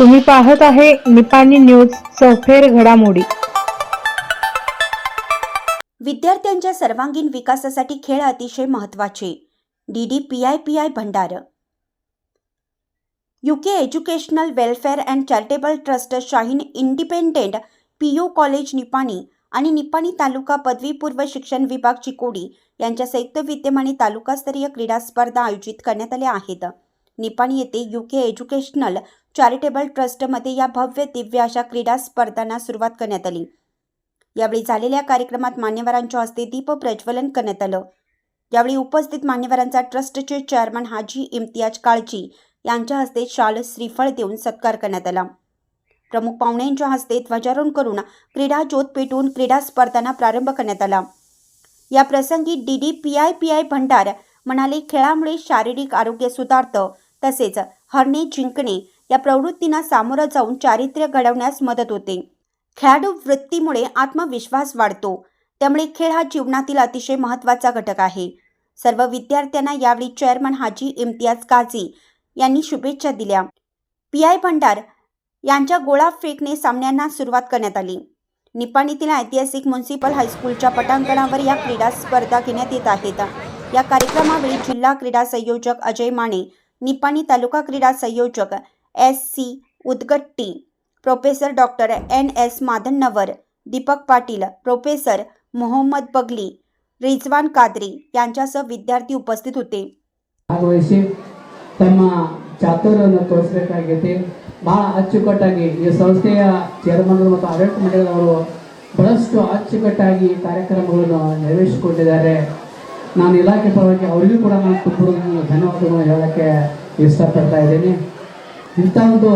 तुम्ही पाहत आहे निपाणी न्यूज चौफेर घडामोडी. विद्यार्थ्यांच्या सर्वांगीण विकासासाठी खेळ अतिशय महत्त्वाचे. D D P I P I Bhandar. UK educational welfare and charitable trust Shaheen independent P U college Nipani आणि निपाणी तालुका पदवीपूर्व शिक्षण विभाग चिकोडी यांच्या संयुक्त विद्यमाने तालुकास्तरीय क्रीडा स्पर्धा आयोजित करण्यात आल्या आहेत. निपाणी येथे युके एज्युकेशनल चॅरिटेबल ट्रस्टमध्ये या भव्य दिव्य अशा क्रीडा स्पर्धांना सुरुवात करण्यात आली. यावेळी झालेल्या कार्यक्रमात मान्यवरांच्या हस्ते दीप प्रज्वलन करण्यात आलं. यावेळी उपस्थित मान्यवरांचा ट्रस्टचे चेअरमन हाजी इम्तियाज काळजी यांच्या हस्ते शाल श्रीफळ देऊन सत्कार करण्यात आला. प्रमुख पाहुण्यांच्या हस्ते ध्वजारोहण करून क्रीडा ज्योत पेटवून क्रीडा स्पर्धांना प्रारंभ करण्यात आला. या प्रसंगी D D P I P I Bhandar म्हणाले खेळामुळे शारीरिक आरोग्य सुधारतं तसेच हरणे जिंकणे या प्रवृत्तींना सामोरं जाऊन चारित्र्य घडवण्यास मदत होते. खेळाडू वृत्तीमुळे आत्मविश्वास वाढतो. त्यामुळे खेळ हा जीवनातील अतिशय महत्त्वाचा घटक आहे. सर्व विद्यार्थ्यांना यावेळी चेअरमन हाजी इम्तियाज काझी यांनी शुभेच्छा दिल्या. पी आय भंडार यांच्या गोळा फेकने सामन्यांना सुरुवात करण्यात आली. निपाणीतील ऐतिहासिक म्युन्सिपल हायस्कूलच्या पटांगणावर या क्रीडा स्पर्धा घेण्यात येत आहेत. या कार्यक्रमावेळी जिल्हा क्रीडा संयोजक अजय माने निपाणी तालुका क्रीडा संयोजक S C Udagatti professor doctor N S Madhannavar Deepak Patil professor Mohammed Bagli Rizwan Qadri यांच्यासह विद्यार्थी उपस्थित होते ಭಾಗವಹಿಸಿ ತಮ್ಮ ಚಾತುರ್ಯವನ್ನು ತೋರಿಸಬೇಕಾಗೈತಿ ಬಹಳ ಅಚ್ಚುಕಟ್ಟಾಗಿ ಈ ಸಂಸ್ಥೆಯ ಚೇರ್ಮನ್ ಮತ್ತು ಆಡಳಿತ ಮಂಡಳಿಯವರು ಬಹಳಷ್ಟು ಅಚ್ಚುಕಟ್ಟಾಗಿ ಈ ಕಾರ್ಯಕ್ರಮಗಳನ್ನು ನಿರ್ವಹಿಸಿಕೊಂಡಿದ್ದಾರೆ ನಾನು ಇಲಾಖೆ ಪರವಾಗಿ ಅವರಿಗೂ ಕೂಡ ನಾನು ತುಂಬ ಧನ್ಯವಾದಗಳನ್ನು ಹೇಳೋಕ್ಕೆ ಇಷ್ಟಪಡ್ತಾ ಇದ್ದೀನಿ ಇಂಥ ಒಂದು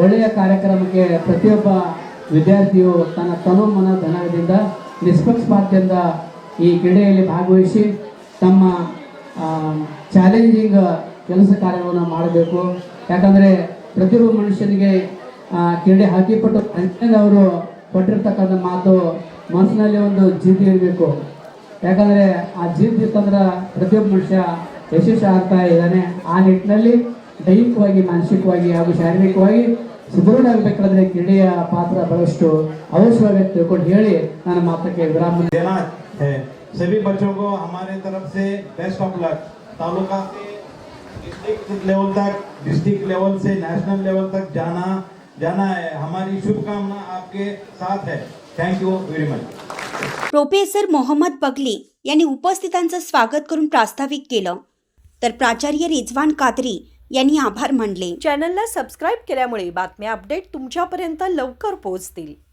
ಒಳ್ಳೆಯ ಕಾರ್ಯಕ್ರಮಕ್ಕೆ ಪ್ರತಿಯೊಬ್ಬ ವಿದ್ಯಾರ್ಥಿಯು ತನ್ನ ತನು ಮನ ಧನದಿಂದ ನಿಷ್ಪಕ್ಷಪಾತದಿಂದ ಈ ಕ್ರೀಡೆಯಲ್ಲಿ ಭಾಗವಹಿಸಿ ತಮ್ಮ ಚಾಲೆಂಜಿಂಗ್ ಕೆಲಸ ಕಾರ್ಯವನ್ನು ಮಾಡಬೇಕು. ಯಾಕಂದರೆ ಪ್ರತಿಯೊಬ್ಬ ಮನುಷ್ಯನಿಗೆ ಕ್ರೀಡೆ ಹಾಕಿಪಟ್ಟು ಅವರು ಕೊಟ್ಟಿರ್ತಕ್ಕಂಥ ಮಾತು ಮನಸ್ಸಿನಲ್ಲಿ ಒಂದು ಜೀವಿ ಇರಬೇಕು. ಯಾಕಂದರೆ ಆ ಜಿದ್ದು ಇತ್ತಂದ್ರೆ ಪ್ರತಿಯೊಬ್ಬ ಮನುಷ್ಯ ಯಶಸ್ವಿ ಆಗ್ತಾ ಇದ್ದಾನೆ. ಆ ನಿಟ್ಟಿನಲ್ಲಿ ದೈಹಿಕವಾಗಿ ಮಾನಸಿಕವಾಗಿ ಹಾಗೂ ಶಾರೀರಿಕವಾಗಿ ಸುದೃಢ ಆಗಬೇಕಾದ್ರೆ ಕ್ರೀಡೆಯ ಪಾತ್ರ ಬಹಳಷ್ಟು ಅವಶ್ಯವಾಗಿ ತಿಳ್ಕೊಂಡು ಹೇಳಿ ನನ್ನ ಮಾತಕ್ಕೆ ವಿರಾಮ देना है सभी बच्चों को हमारे तरफ से बेस्ट ऑफ लक तालुका से डिस्ट्रिक्ट लेवल तक डिस्ट्रिक्ट लेवल से नेशनल लेवल तक जाना जाना है हमारी शुभकामना आपके साथ है thank you very much professor Mohammed Bagli यांनी उपस्थितांचं स्वागत करून प्रास्ताविक केलं तर प्राचार्य रिजवान कादरी यांनी आभार मानले. चॅनलला सबस्क्राईब केल्यामुळे बातम्या अपडेट तुमच्यापर्यंत लवकर पोहोचतील.